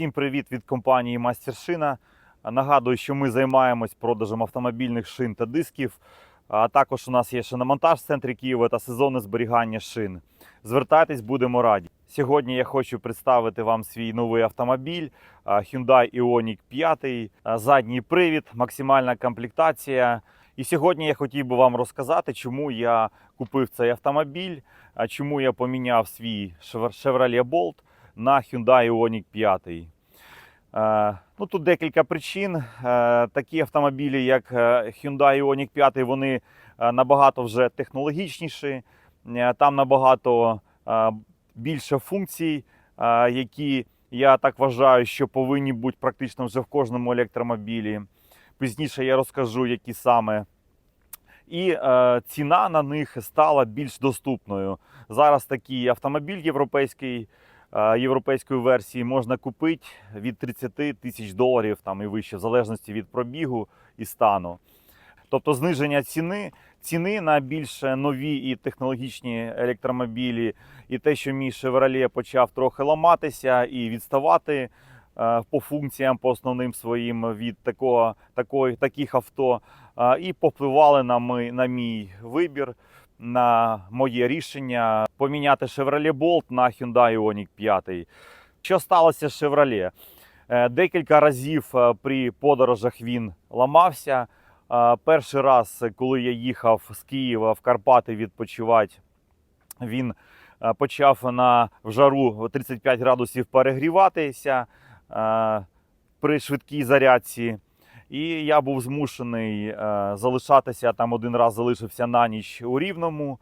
Всім привіт від компанії Мастершина. Нагадую, що ми займаємось продажем автомобільних шин та дисків. А також у нас є шиномонтаж в центрі Києва та сезонне зберігання шин. Звертайтесь, будемо раді. Сьогодні я хочу представити вам свій новий автомобіль Hyundai Ioniq 5, задній привід, максимальна комплектація. І сьогодні я хотів би вам розказати, чому я купив цей автомобіль, чому я поміняв свій Chevrolet Bolt на Hyundai Ioniq 5. Е, Ну, тут декілька причин. Е, Такі автомобілі, як е, Hyundai Ioniq 5, вони набагато вже технологічніші, там набагато більше функцій, які я так вважаю, що повинні бути практично вже в кожному електромобілі. Пізніше я розкажу, які саме. І е, ціна на них стала більш доступною. Зараз такий автомобіль європейський, європейської версії можна купити від 30 тисяч доларів там і вище, в залежності від пробігу і стану. Тобто зниження ціни, ціни на більш нові і технологічні електромобілі, і те, що мій Chevrolet почав трохи ламатися і відставати е, по функціям, по основним своїм від такого, такої, таких авто, е, і повпливали на, ми, на мій вибір, на моє рішення поміняти Chevrolet Bolt на Hyundai Ioniq 5. Що сталося з Chevrolet? Е, Декілька разів е, при подорожах він ламався. Е, Перший раз, коли я їхав з Києва в Карпати відпочивати, він почав на в жару 35 градусів перегріватися при швидкій зарядці. І я був змушений е, залишатися там один раз залишився на ніч у Рівному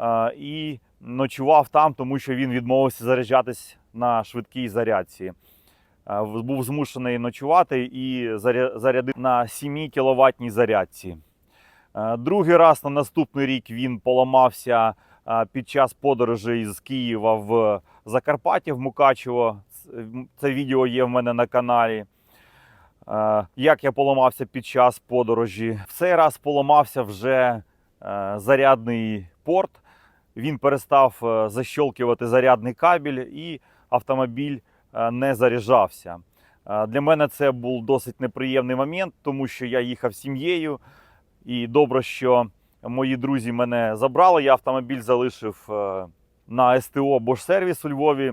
е, і ночував там, тому що він відмовився заряджатись на швидкій зарядці. Е, був змушений ночувати і заря- зарядив на 7 кіловатній зарядці. Другий раз на наступний рік він поламався під час подорожі з Києва в Закарпаття в Мукачево. Це відео є в мене на каналі. Е, Як я поламався під час подорожі. В цей раз поламався вже е, зарядний порт. Він перестав е, защолкувати зарядний кабель і автомобіль не заряджався. Для мене це був досить неприємний момент, тому що я їхав сім'єю. І добре, що мої друзі мене забрали. Я автомобіль залишив на СТО Bosch Service у Львові.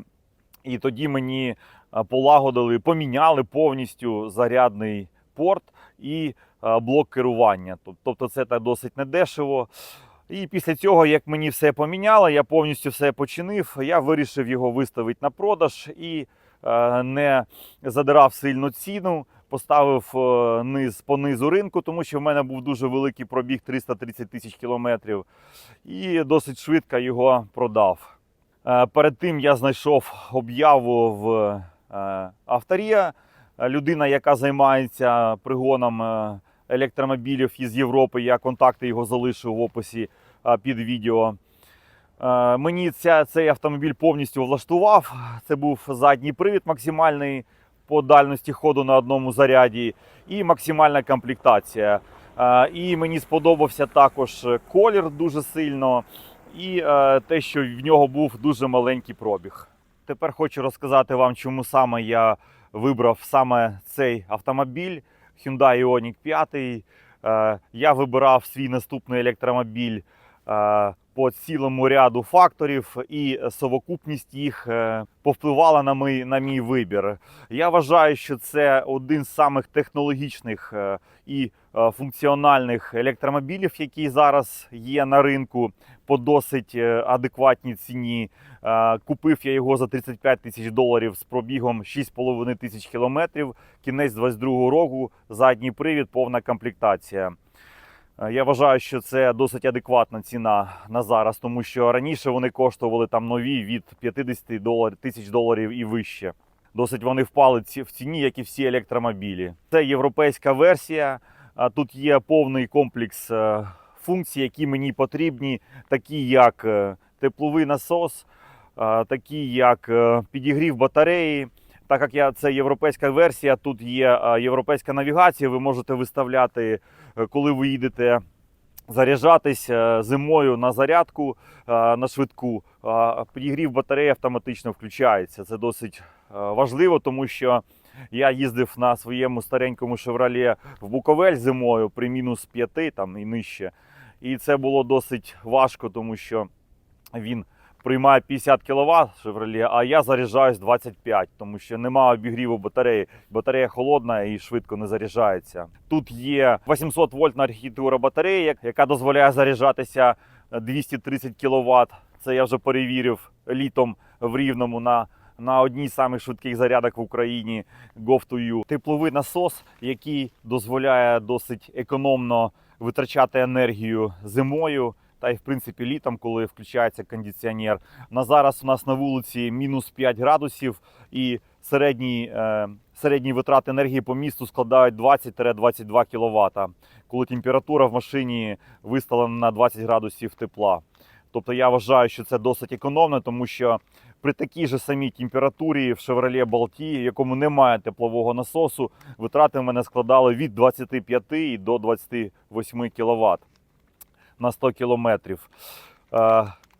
І тоді мені е, полагодили, поміняли повністю зарядний порт і е, блок керування. Тобто це так досить недешево. І після цього, як мені все поміняло, я повністю все починив. Я вирішив його виставити на продаж і е, не задирав сильно ціну. Поставив низ по низу ринку, тому що в мене був дуже великий пробіг 330 тисяч кілометрів, і досить швидко його продав. Е, Перед тим я знайшов об'яву в е, Авторія. Е, Людина, яка займається пригоном електромобілів із Європи. Я контакти його залишив в описі під відео. Мені ця, цей автомобіль повністю влаштував. Це був задній привід максимальний по дальності ходу на одному заряді і максимальна комплектація. І мені сподобався також колір дуже сильно і е, те, що в нього був дуже маленький пробіг. Тепер хочу розказати вам, чому саме я вибрав саме цей автомобіль Hyundai Ioniq 5. Е, я вибирав свій наступний електромобіль е, по цілому ряду факторів, і совокупність їх е, повпливала на мій, на мій вибір. Я вважаю, що це один з самих технологічних е, і е, функціональних електромобілів, які зараз є на ринку по досить адекватній ціні. Купив я його за 35 тисяч доларів з пробігом 6,5 тисяч кілометрів. Кінець 22 року, задній привід, повна комплектація. Е, Я вважаю, що це досить адекватна ціна на зараз, тому що раніше вони коштували там нові від 50 долар, тисяч доларів і вище. Досить вони впали в ціні, як і всі електромобілі. Це європейська версія. Тут є повний комплекс е, функцій, які мені потрібні, такі як е, тепловий насос, такі як підігрів батареї. Так як я це європейська версія, тут є е, європейська навігація. Ви можете виставляти, е, коли ви їдете заряджатись е, зимою на зарядку на швидку. Підігрів батареї автоматично включається. Це досить важливо, тому що я їздив на своєму старенькому Chevrolet в Буковель зимою при мінус 5 там і нижче. І це було досить важко, тому що він приймає 50 кВт Chevrolet, а я заряджаюсь 25, тому що немає обігріву батареї. Батарея холодна і швидко не заряджається. Тут є 800 вольтна архітектура батареї, яка дозволяє заряджатися 230 кВт. Це я вже перевірив літом в Рівному на, на одній з самих швидких зарядок в Україні GoV2U. Тепловий насос, який дозволяє досить економно витрачати енергію зимою. Та й в принципі літом, коли включається кондиціонер. На зараз у нас на вулиці мінус 5 градусів, і середні, е, середні витрати енергії по місту складають 20-22 кВт, коли температура в машині виставлена на 20 градусів тепла. Тобто я вважаю, що це досить економно, тому що при такій же самій температурі в Chevrolet Balti, в якому немає теплового насосу, витрати в мене складали від 25 і до 28 кВт на 100 кілометрів. Е,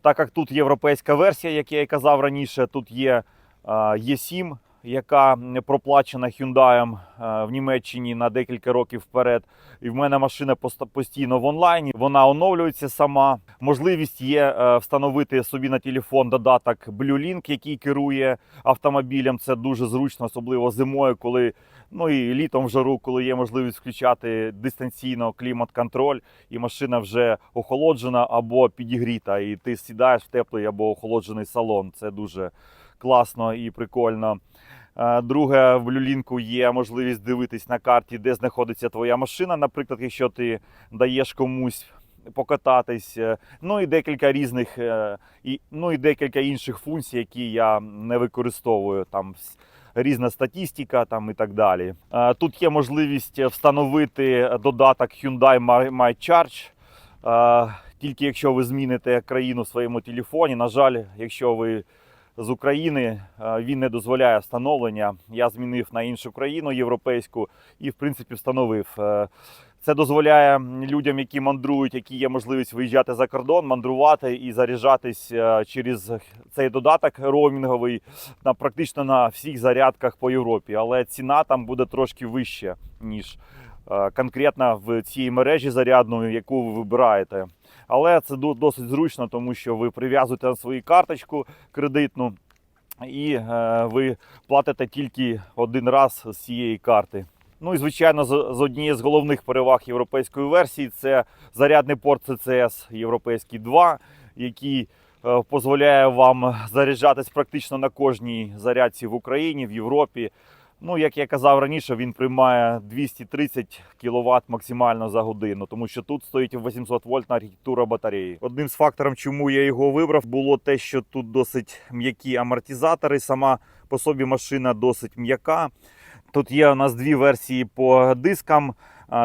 так як тут європейська версія, як я і казав раніше, тут є е, E7, яка проплачена Hyundai е, в Німеччині на декілька років вперед. І в мене машина пост- постійно в онлайні. Вона оновлюється сама. Можливість є е, встановити собі на телефон додаток BlueLink, який керує автомобілем. Це дуже зручно, особливо зимою, коли ну і літом в жару, коли є можливість включати дистанційно клімат-контроль, і машина вже охолоджена або підігріта, і ти сідаєш в теплий або охолоджений салон. Це дуже класно і прикольно. Е, Друге, в люлінку є можливість дивитись на карті, де знаходиться твоя машина. Наприклад, якщо ти даєш комусь покататись, е, ну і декілька різних, е, ну і декілька інших функцій, які я не використовую. Там різна статістика там і так далі. Е, Тут є можливість встановити додаток Hyundai My Charge. Е, Тільки якщо ви зміните країну в своєму телефоні. На жаль, якщо ви з України, е, він не дозволяє встановлення. Я змінив на іншу країну європейську і, в принципі, встановив. Це дозволяє людям, які мандрують, які є можливість виїжджати за кордон, мандрувати і заряджатись е, через цей додаток роумінговий на практично на всіх зарядках по Європі. Але ціна там буде трошки вища, ніж е, конкретно в цій мережі зарядної, яку ви вибираєте. Але це досить зручно, тому що ви прив'язуєте на свою карточку кредитну і е, ви платите тільки один раз з цієї карти. Ну і звичайно, з, однієї з головних переваг європейської версії це зарядний порт CCS європейський 2, який е, дозволяє вам заряджатись практично на кожній зарядці в Україні, в Європі. Ну, як я казав раніше, він приймає 230 кВт максимально за годину, тому що тут стоїть 800 вольтна архітектура батареї. Одним з факторів, чому я його вибрав, було те, що тут досить м'які амортизатори. Сама по собі машина досить м'яка. Тут є у нас дві версії по дискам.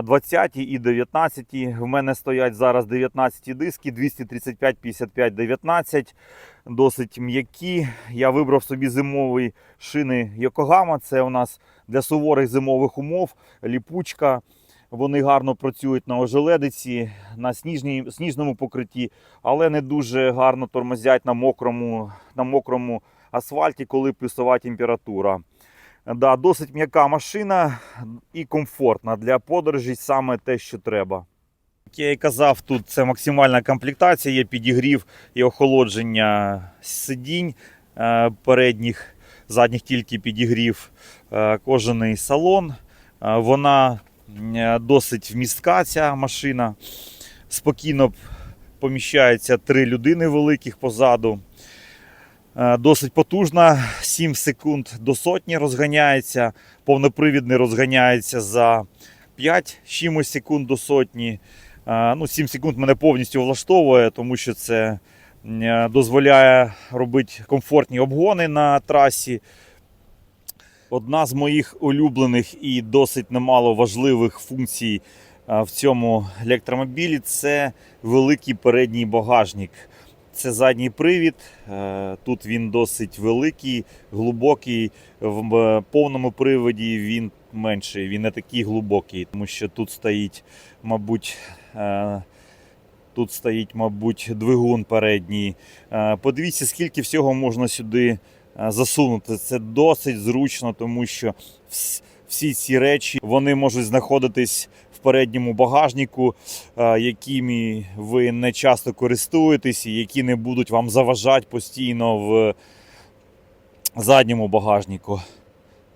20 і 19. В мене стоять зараз 19 диски, 235, 55, 19. Досить м'які. Я вибрав собі зимові шини Yokohama. Це у нас для суворих зимових умов, ліпучка. Вони гарно працюють на ожеледиці, на сніжній, сніжному покритті, але не дуже гарно тормозять на мокрому, на мокрому асфальті, коли плюсова температура. Да, досить м'яка машина і комфортна для подорожі саме те, що треба. Як я і казав, тут це максимальна комплектація, є підігрів і охолодження сидінь е, передніх, задніх тільки підігрів, е, кожаний салон. Е, Вона досить вмістка, ця машина. Спокійно поміщається три людини великих позаду. Е, Досить потужна, 7 секунд до сотні розганяється. Повнопривідний розганяється за 5 чимось секунд до сотні. Е, Ну, 7 секунд мене повністю влаштовує, тому що це е, дозволяє робити комфортні обгони на трасі. Одна з моїх улюблених і досить немало важливих функцій в цьому електромобілі це великий передній багажник. Це задній привід. е, Тут він досить великий, глибокий. В е, повному приводі він менший, він не такий глибокий, тому що тут стоїть, мабуть, е, Тут стоїть, мабуть, двигун передній. Подивіться, скільки всього можна сюди засунути. Це досить зручно, тому що всі ці речі вони можуть знаходитись передньому багажнику, е, якими ви не часто користуєтесь, і які не будуть вам заважати постійно в задньому багажнику.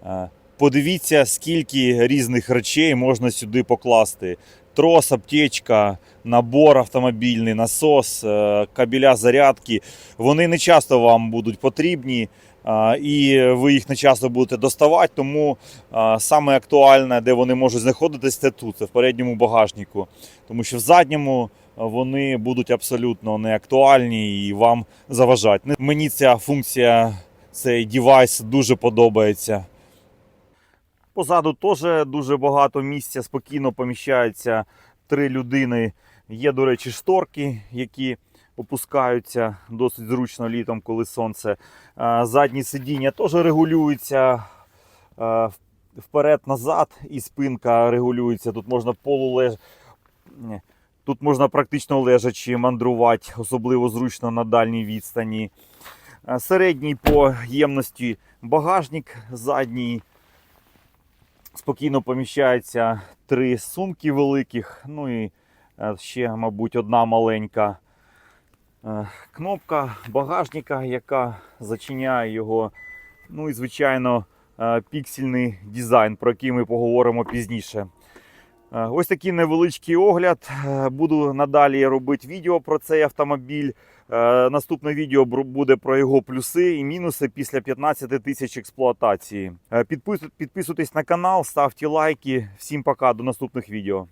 Е, Подивіться, скільки різних речей можна сюди покласти. Трос, аптечка, набор автомобільний, насос, е, кабеля зарядки. Вони не часто вам будуть потрібні, і ви їх не часто будете доставати. Тому саме актуальне, де вони можуть знаходитись, це тут, це в передньому багажнику. Тому що в задньому вони будуть абсолютно не актуальні і вам заважать. Мені ця функція, цей девайс дуже подобається. Позаду теж дуже багато місця, спокійно поміщаються три людини. Є, до речі, шторки, які опускаються досить зручно літом, коли сонце. Задні сидіння теж регулюються вперед-назад, і спинка регулюється. Тут можна полулеж... Тут можна практично лежачи мандрувати, особливо зручно на дальній відстані. Середній по ємності багажник, задній спокійно поміщається три сумки великих, ну і е, ще, мабуть, одна маленька кнопка багажника, яка зачиняє його. Ну і, звичайно, е, піксельний дизайн, про який ми поговоримо пізніше. Е, Ось такий невеличкий огляд. Е, Буду надалі робити відео про цей автомобіль. Е, Наступне відео буде про його плюси і мінуси після 15 тисяч експлуатації. Е, Підписуйтесь на канал, ставте лайки. Всім пока, до наступних відео.